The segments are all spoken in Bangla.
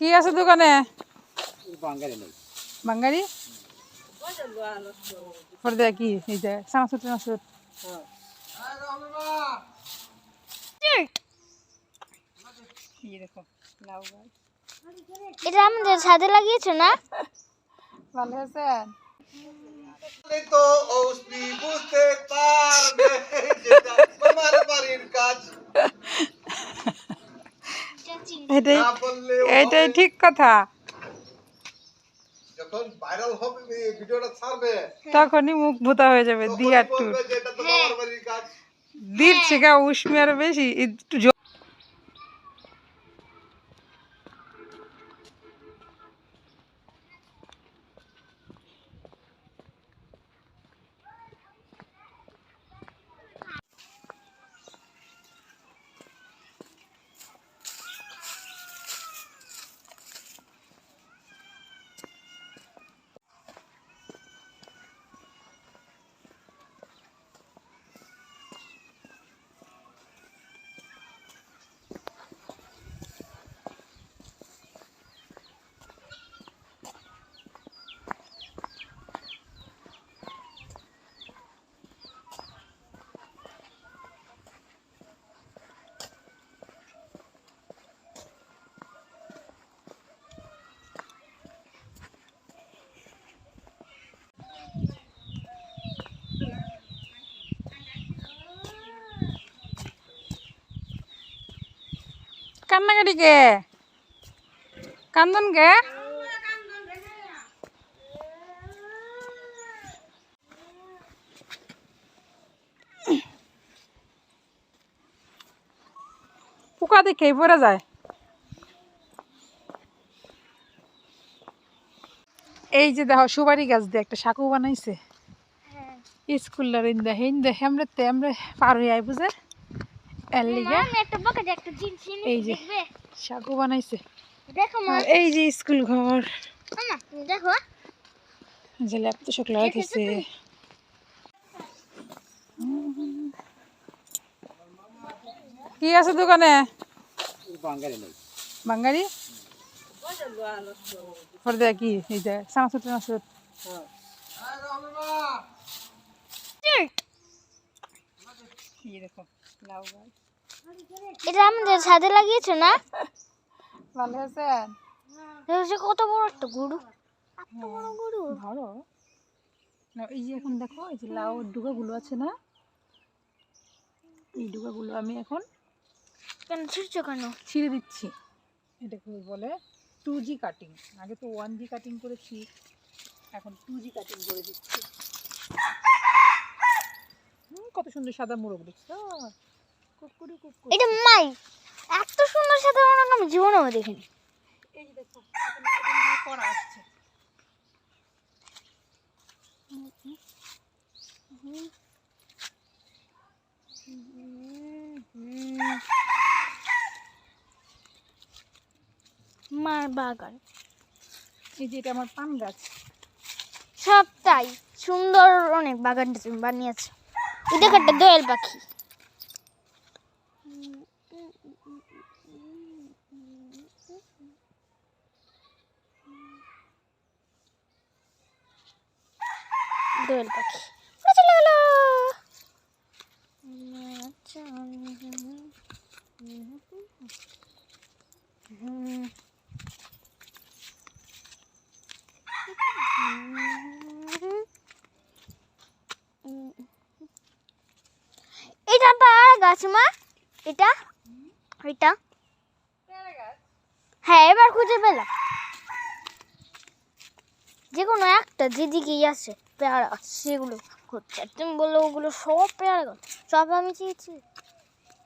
কি আছে দোকানে? পরে দেখ কি এই যে চানাচুর টানাচুর এই দেখো লাউ গাছ। এটা আমাদের ছাদে লাগিয়েছো না? ভালো আছেন তো বুঝতে পারবে তোমার বাড়ির কাজ এটাই এটাই ঠিক কথা। যখন ভাইরাল হবে ভিডিওটা ছাড়বে। তখনই মুখ ভোতা হয়ে যাবে দিয়ার টুর দির থেকে উষ্মি আরও বেশি একটু কান্নাকাটি কে কান্দন কে পোকা দেখেই পড়ে যায় এই যে দেখো সুপারি গাছ দিয়ে একটা সাকু বানাইছে স্কুলের ইন্দা হিন্দা হেমরে তেমরে পার হয়ে আই বুঝে এই যে। দেখবে? সাকু বানাইছে। দেখো মা। আর এই যে স্কুল ঘর। দেখো। যে শুকলা রাখছে কি আছে দোকানে? বাঙালি? কি? এই যে টানাচুর এই দেখো লাউ গাছ এটা আমাদের ছাদে লাগিয়েছো না? ভালো আছেন কত বড় একটা গরু? বড় গরু? ভালো। না এই যে এখন দেখো এই যে লাউ ডুগাগুলো আছে না? এই ডুগাগুলো আমি এখন কেন ছিড়ছো কেন? ছিঁড়ে দিচ্ছি। এটাকে বলে টু জি কাটিং আগে তো ওয়ান জি কাটিং করেছি এখন টু জি কাটিং করে দিচ্ছি। কত সুন্দর সাদা মোরগ দেখছ? এটা মাই এত সুন্দর সাথে আমি জীবনেও দেখিনি। এটা মার বাগান। এই যে এটা আমার পান গাছ। সব তাই সুন্দর অনেক বাগানটা তুমি বানিয়েছো দেখো একটা দোয়েল পাখি। দোয়েল পাখি। চলে গেল। এটা পাড়া গাছ, মা। এটা? এটা? হ্যাঁ এবার খুঁজে পেলাম। যে কোনো একটা, যেদিকেই আছে। পেয়ারা গাছ সেগুলো হচ্ছে। তুমি বলল ওগুলো সব পেয়ারা গাছ। সব আমি চেয়েছি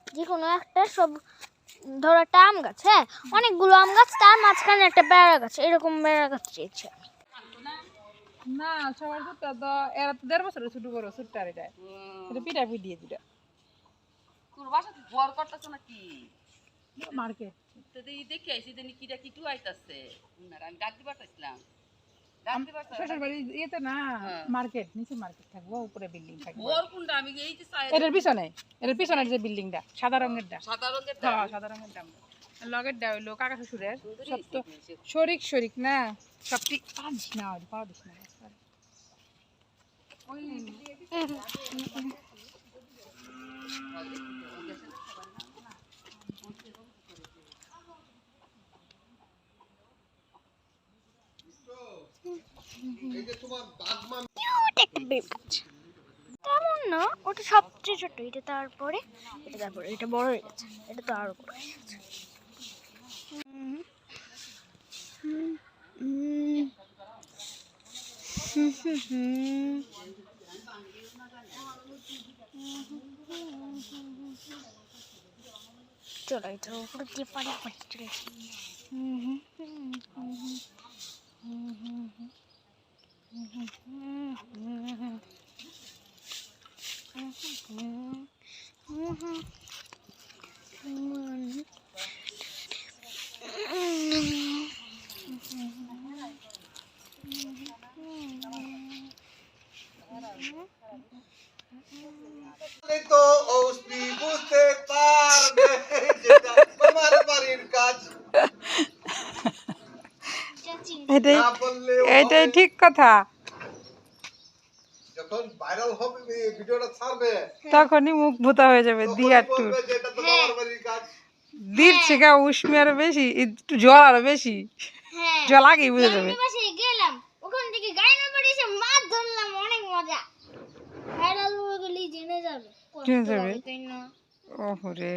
যে কোনো একটা সব ধরো একটা আম গাছ হ্যাঁ? অনেকগুলো আম গাছ তার মাঝখানে একটা পেয়ারা গাছ এরকম পেয়ারা গাছ চেয়েছি আমি। না সবার ছোট্ট তো এরা তো দেড় বছরের ছোট বড় ছোট্ট আর এটা। এটা পিঠা পিঠ দিয়ে দিটা তোর বাসা তো জ্বর করতেছ নাকি? মার্কেট তো এই দেখে আইসি জানি কিটা কিটু আইতাছে আমি ডাক দিবার দিবার শ্বশুর বাড়ি ইয়েতে না হ্যাঁ। মার্কেট নিচে মার্কেট থাকব উপরে বিল্ডিং থাকবে। ওর কোনটা আমি এই যে এটার পিছনে এটার পিছনের যে বিল্ডিংটা সাদা রঙেরটা সাদা রঙের হ্যাঁ সাদা রঙের লগের দেওয়া হইল কাকা শ্বশুরের। সব তো শরিক শরিক না সবটি পারিস না আর পারিস না যে তোমার বাগমা কিউট তেমন না? ওটা সবচেয়ে ছোট এটা তারপরে এটা তারপরে এটা বড় হয়ে গেছে এটা তো আরও বড়। চলো এটা উপরে দিয়ে পানি হুম, হুম, হুম, হুম। হুম, হুম, হুম। হুম, হুম, হুম, হুম, হুম। হুম, হুম, হুম, হুম। নেই তো ওসবি বুঝতে পারবে যেটা তোমার বাড়ির কাজ এটাই না বললে এটাই ঠিক কথা যখন ভাইরাল হবে ভিডিওটা ছাড়বে। তখনই মুখ ভূতা হয়ে যাবে দিয়ার টুর কাজ। দির থেকে উষ্মি আরও বেশি একটু জল আরও বেশি। হ্যাঁ। জল আগেই বুঝে যাবে। গেলাম ওখান থেকে গায়ে না পড়ে মাছ ধরলাম অনেক মজা। ভাইরাল হয়ে গেলেই জেনে যাবে। জেনে যাবে। লাগে, তাই না? ওহরে